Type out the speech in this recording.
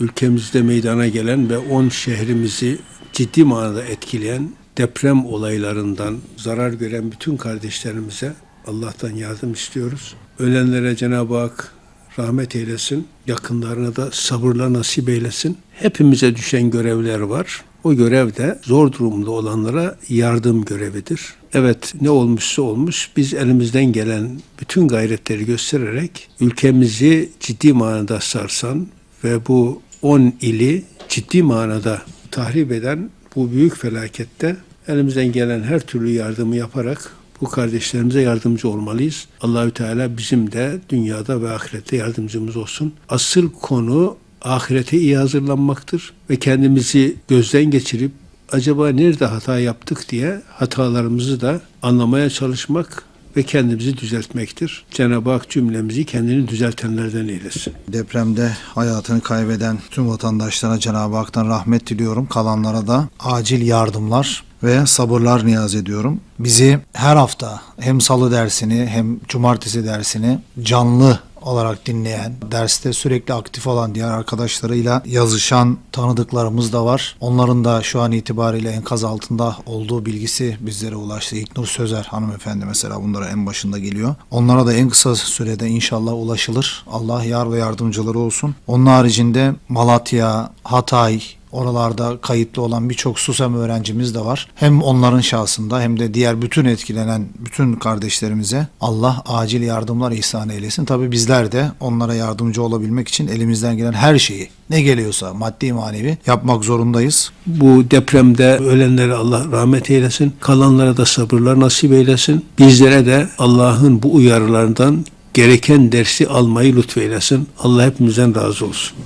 ülkemizde meydana gelen ve 10 şehrimizi ciddi manada etkileyen deprem olaylarından zarar gören bütün kardeşlerimize Allah'tan yardım istiyoruz. Ölenlere Cenab-ı Hak rahmet eylesin. Yakınlarına da sabırla nasip eylesin. Hepimize düşen görevler var. O görev de zor durumda olanlara yardım görevidir. Evet ne olmuşsa olmuş biz elimizden gelen bütün gayretleri göstererek ülkemizi ciddi manada sarsan ve bu 10 ili ciddi manada tahrip eden bu büyük felakette elimizden gelen her türlü yardımı yaparak bu kardeşlerimize yardımcı olmalıyız. Allahü Teala bizim de dünyada ve ahirette yardımcımız olsun. Asıl konu ahirete iyi hazırlanmaktır ve kendimizi gözden geçirip acaba nerede hata yaptık diye hatalarımızı da anlamaya çalışmak ve kendimizi düzeltmektir. Cenab-ı Hak cümlemizi kendini düzeltenlerden eylesin. Depremde hayatını kaybeden tüm vatandaşlara Cenab-ı Hak'tan rahmet diliyorum. Kalanlara da acil yardımlar ve sabırlar niyaz ediyorum. Bizi her hafta hem salı dersini hem cumartesi dersini canlı olarak dinleyen, derste sürekli aktif olan diğer arkadaşlarıyla yazışan tanıdıklarımız da var. Onların da şu an itibariyle enkaz altında olduğu bilgisi bizlere ulaştı. İlknur Sözer hanımefendi mesela bunlara en başında geliyor. Onlara da en kısa sürede inşallah ulaşılır. Allah yar ve yardımcıları olsun. Onun haricinde Malatya, Hatay, Oralarda kayıtlı olan birçok SUSAM öğrencimiz de var. Hem onların şahsında hem de diğer bütün etkilenen bütün kardeşlerimize Allah acil yardımlar ihsan eylesin. Tabi bizler de onlara yardımcı olabilmek için elimizden gelen her şeyi ne geliyorsa maddi manevi yapmak zorundayız. Bu depremde ölenlere Allah rahmet eylesin. Kalanlara da sabırlar nasip eylesin. Bizlere de Allah'ın bu uyarılarından gereken dersi almayı lütfeylesin. Allah hepimizden razı olsun.